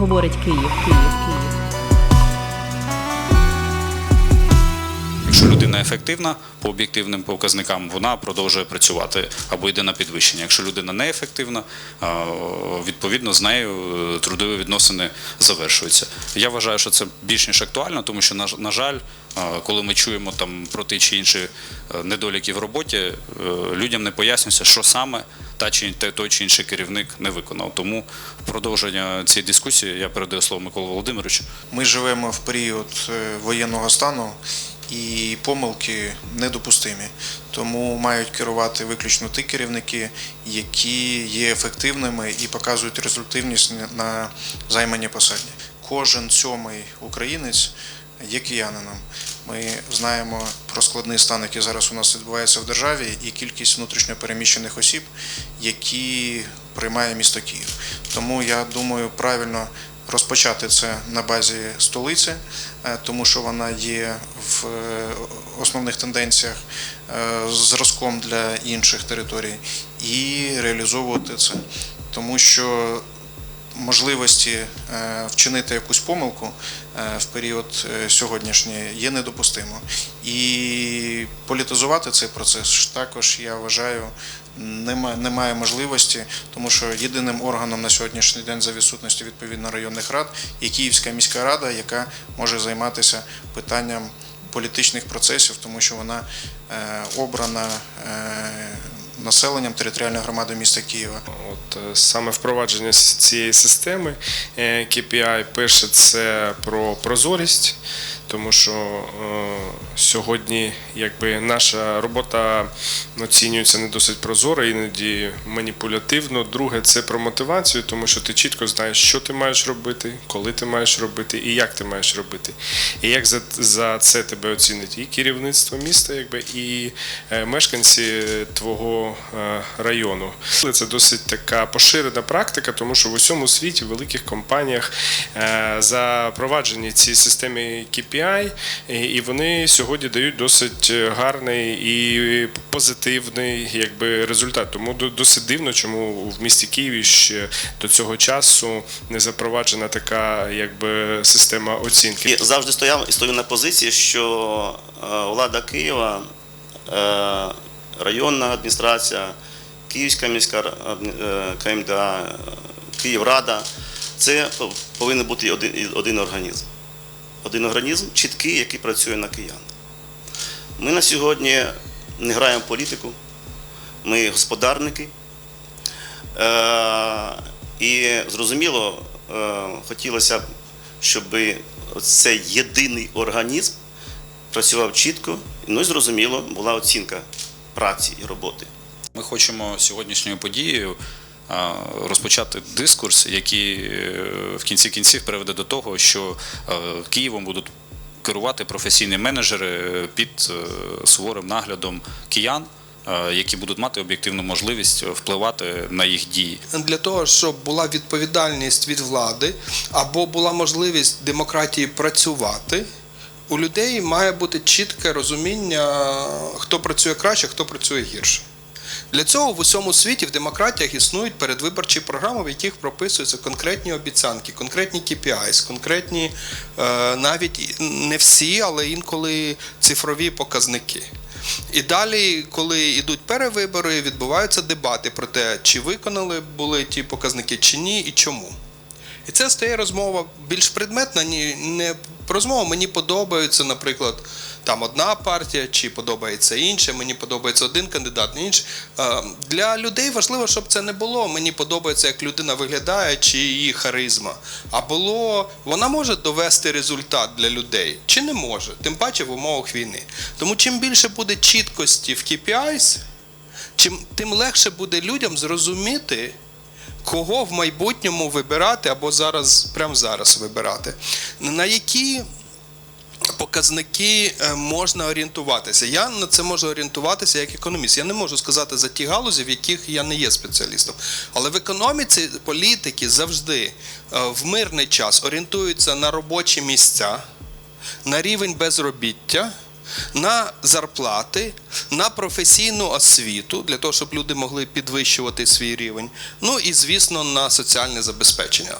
говорить Київ, Київ, Київ. Якщо людина ефективна по об'єктивним показникам, вона продовжує працювати або йде на підвищення. Якщо людина неефективна, відповідно з нею е, трудові відносини завершуються. Я вважаю, що це більш ніж актуально, тому що на жаль, коли ми чуємо там про ті чи інші е, недоліки в роботі, е, людям не пояснюється, що саме та чи той чи інший керівник не виконав. Тому в продовження цієї дискусії я передаю слово Миколу Володимировичу. Ми живемо в період воєнного стану і помилки недопустимі. Тому мають керувати виключно ті керівники, які є ефективними і показують результативність на займанні посаді. Кожен сьомий українець є киянином. Ми знаємо про складний стан, який зараз у нас відбувається в державі, і кількість внутрішньопереміщених осіб, які приймає місто Київ. Тому я думаю, правильно розпочати це на базі столиці, е, тому що вона є в е, основних тенденціях е, зразком для інших територій, і реалізовувати це. Тому що можливості е, вчинити якусь помилку е, в період е, сьогоднішній є недопустимо. І політизувати цей процес також я вважаю немає, немає можливості, тому що єдиним органом на сьогоднішній день за відсутності відповідно районних рад є Київська міська рада, яка може займатися питанням політичних процесів, тому що вона обрана населенням територіальної громади міста Києва. От е, саме впровадження цієї системи е, KPI, перше це про прозорість, тому що е, сьогодні якби наша робота оцінюється не досить прозоро, іноді маніпулятивно. Друге, це про мотивацію, тому що ти чітко знаєш, що ти маєш робити, коли ти маєш робити і як ти маєш робити. І як за, за це тебе оцінить і керівництво міста, якби і е, мешканці твого е, району. Це досить така поширена практика, тому що в усьому світі, в великих компаніях запроваджені ці системи KPI, і- і вони сьогодні дають досить гарний і позитивний якби, результат. Тому досить дивно, чому в місті Києві ще до цього часу не запроваджена така якби, система оцінки. І завжди стояв і стою на позиції, що е, влада Києва, е, районна адміністрація, Київська міська е, КМДА, е, Київрада це повинен бути один, один організм. Один організм чіткий, який працює на киян. Ми на сьогодні не граємо в політику, ми господарники. Е, І зрозуміло, е, хотілося б, щоб цей єдиний організм працював чітко, ну і зрозуміло, була оцінка праці і роботи. Ми хочемо сьогоднішньою подією розпочати дискурс, який е, в кінці кінців приведе до того, що е, Києвом будуть керувати професійні менеджери під е, суворим наглядом киян, які будуть мати об'єктивну можливість впливати на їх дії. для того, щоб була відповідальність від влади або була можливість демократії працювати, у людей має бути чітке розуміння, хто працює краще, хто працює гірше. Для цього в усьому світі в демократіях існують передвиборчі програми, в яких прописуються конкретні обіцянки, конкретні KPIs, конкретні е, навіть не всі, але інколи цифрові показники. І далі, коли йдуть перевибори, відбуваються дебати про те, чи виконали були ті показники, чи ні, і чому. І це стає розмова більш предметна, ні, не розмова. Мені подобається, наприклад, там одна партія, чи подобається інша, мені подобається один кандидат, не інший. Е, Для людей важливо, щоб це не було. Мені подобається, як людина виглядає, чи її харизма. А було, вона може довести результат для людей, чи не може, тим паче в умовах війни. Тому чим більше буде чіткості в KPIs, чим тим легше буде людям зрозуміти, кого в майбутньому вибирати або зараз, прямо зараз вибирати. На які показники е, можна орієнтуватися? Я на це можу орієнтуватися як економіст. Я не можу сказати за ті галузі, в яких я не є спеціалістом. Але в економіці політики завжди е, в мирний час орієнтуються на робочі місця, на рівень безробіття. На зарплати, на професійну освіту для того, щоб люди могли підвищувати свій рівень. Ну і звісно на соціальне забезпечення.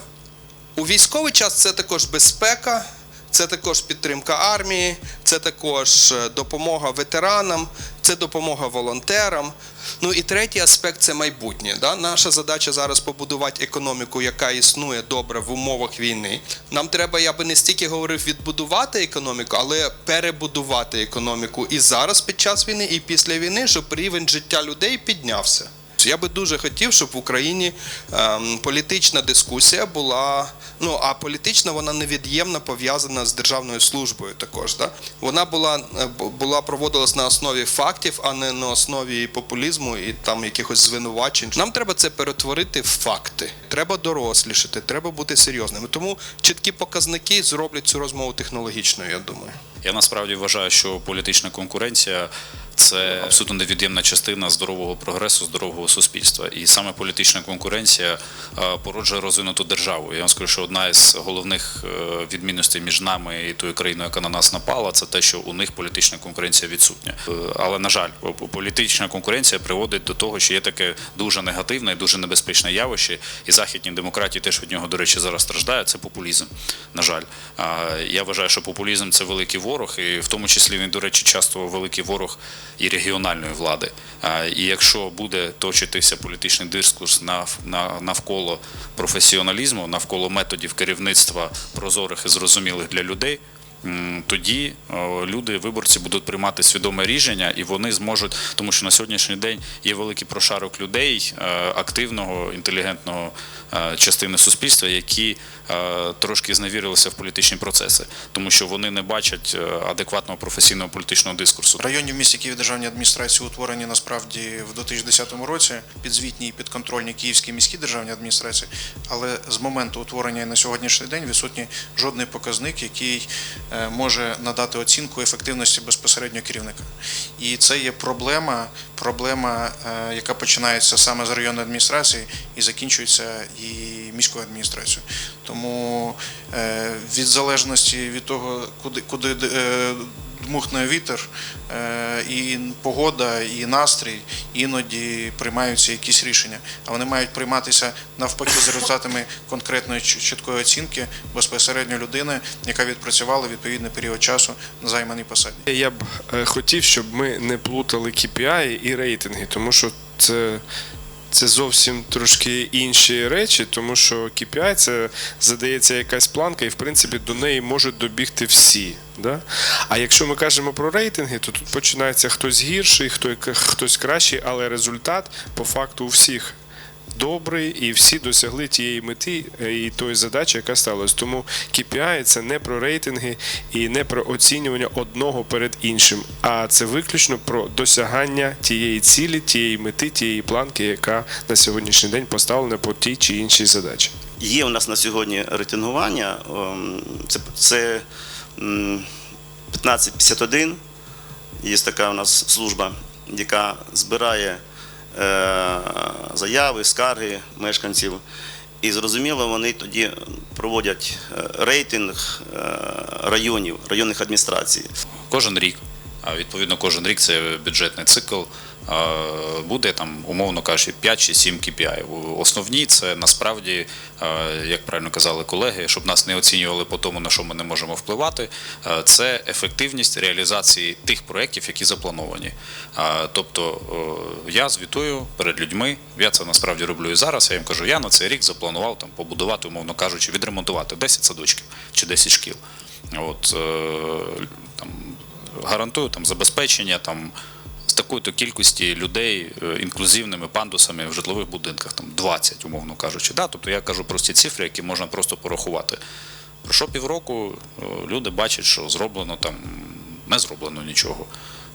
У військовий час це також безпека, це також підтримка армії, це також е, допомога ветеранам, це допомога волонтерам. Ну і третій аспект це майбутнє. Да? Наша задача зараз побудувати економіку, яка існує добре в умовах війни. Нам треба, я би не стільки говорив, відбудувати економіку, але перебудувати економіку і зараз під час війни, і після війни, щоб рівень життя людей піднявся. Я би дуже хотів, щоб в Україні ем, політична дискусія була. Ну а політична вона невід'ємно пов'язана з державною службою. Також да? вона була е, була проводилась на основі фактів, а не на основі популізму і там якихось звинувачень. Нам треба це перетворити в факти. Треба дорослішати, треба бути серйозними. Тому чіткі показники зроблять цю розмову технологічною. Я думаю. Я насправді вважаю, що політична конкуренція це абсолютно невід'ємна частина здорового прогресу, здорового суспільства. І саме політична конкуренція е, породжує розвинуту державу. Я вам скажу, що одна із головних е, відмінностей між нами і тою країною, яка на нас напала, це те, що у них політична конкуренція відсутня. Е, Але на жаль, політична конкуренція приводить до того, що є таке дуже негативне і дуже небезпечне явище, і західні демократії теж від нього, до речі, зараз страждають. Це популізм. На жаль, я вважаю, що популізм це великий ворог, і в тому числі він, до речі, часто великий ворог і регіональної влади. І якщо буде точитися політичний дискурс нав- на- навколо професіоналізму, навколо методів керівництва прозорих і зрозумілих для людей. Тоді люди, виборці, будуть приймати свідоме рішення, і вони зможуть, тому що на сьогоднішній день є великий прошарок людей, е, активного, інтелігентного е, частини суспільства, які е, трошки зневірилися в політичні процеси, тому що вони не бачать е, адекватного професійного політичного дискурсу. Районні в місті Київ державні адміністрації утворені насправді в 2010 році, підзвітні і підконтрольні Київській міській державній адміністрації, але з моменту утворення на сьогоднішній день відсутній жодний показник, який е, може надати оцінку ефективності безпосередньо керівника. І це є проблема, проблема, е, яка починається саме з районної адміністрації і закінчується і міською адміністрацією. Тому е, від залежності від того, куди, куди дмухне вітер, е, і погода, і настрій, іноді приймаються якісь рішення. А вони мають прийматися навпаки за результатами конкретної чіткої оцінки безпосередньо людини, яка відпрацювала відповідний період часу на займаній посаді. Я б е, хотів, щоб ми не плутали KPI і рейтинги, тому що це. Це зовсім трошки інші речі, тому що KPI це задається якась планка, і в принципі до неї можуть добігти всі. Да? А якщо ми кажемо про рейтинги, то тут починається хтось гірший, хто- хтось кращий, але результат по факту у всіх добрий, і всі досягли тієї мети е, і тої задачі, яка сталася. Тому KPI – це не про рейтинги і не про оцінювання одного перед іншим, а це виключно про досягання тієї цілі, тієї мети, тієї планки, яка на сьогоднішній день поставлена по тій чи іншій задачі. Є у нас на сьогодні рейтингування. ем, Це, це 1551. Є така у нас служба, яка збирає заяви, скарги мешканців. І зрозуміло, вони тоді проводять е, рейтинг е, районів, районних адміністрацій. кожен рік. Відповідно, кожен рік це бюджетний цикл. Буде там, умовно кажучи, 5 чи 7 KPI. Основні це насправді, як правильно казали колеги, щоб нас не оцінювали по тому, на що ми не можемо впливати. Це ефективність реалізації тих проєктів, які заплановані. Тобто я звітую перед людьми. Я це насправді роблю і зараз. Я їм кажу, я на цей рік запланував там побудувати, умовно кажучи, відремонтувати 10 садочків чи 10 шкіл. От е, там гарантую там забезпечення там з такої-то кількості людей е, інклюзивними пандусами в житлових будинках, там 20, умовно кажучи. Да? Тобто я кажу прості цифри, які можна просто порахувати. Пройшло півроку, е, люди бачать, що зроблено там не зроблено нічого.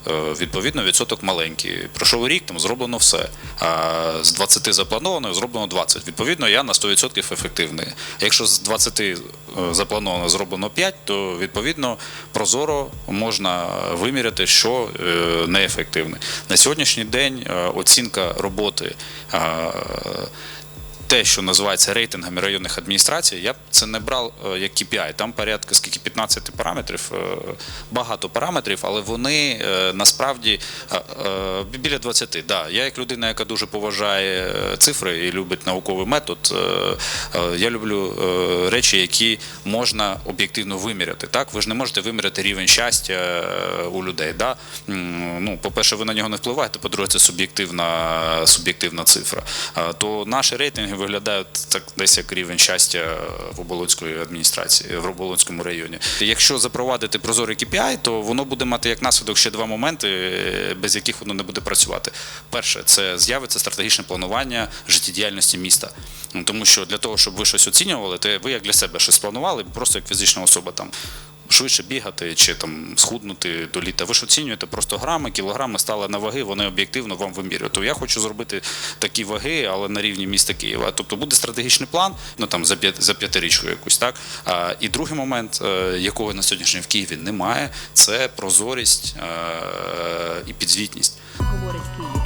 Е, Відповідно, відсоток маленький. Пройшов рік, там зроблено все. А з 20 заплановано, зроблено 20. Відповідно, я на 100% ефективний. Якщо з 20 е, заплановано зроблено 5, то відповідно прозоро можна виміряти, що е, неефективне. На сьогоднішній день оцінка роботи. Те, що називається рейтингами районних адміністрацій, я б це не брав е, як KPI. Там порядка скільки 15 параметрів, е, багато параметрів, але вони е, насправді біля 20. Да. Я як людина, яка дуже поважає цифри і любить науковий метод, я люблю речі, які можна об'єктивно виміряти. Так, ви ж не можете виміряти рівень щастя у людей. Да? Ну, по-перше, ви на нього не впливаєте. По-друге, це суб'єктивна, суб'єктивна цифра. То наші рейтинги виглядають так десь як рівень щастя в Оболонської адміністрації, в Оболонському районі. Якщо запровадити прозорий KPI, то воно буде мати як наслідок ще два моменти, без яких воно не буде працювати. Перше, це з'явиться стратегічне планування життєдіяльності міста. Ну, Тому що для того, щоб ви щось оцінювали, то ви як для себе щось планували, просто як фізична особа там. Швидше бігати чи там схуднути до літа. Ви ж оцінюєте просто грами, кілограми стали на ваги, вони об'єктивно вам вимірюють. То я хочу зробити такі ваги, але на рівні міста Києва. Тобто буде стратегічний план, ну там за за п'ятирічку якусь, так. А, і другий момент, е, якого на сьогоднішній в Києві немає, це прозорість е, і підзвітність. Говорить Київ.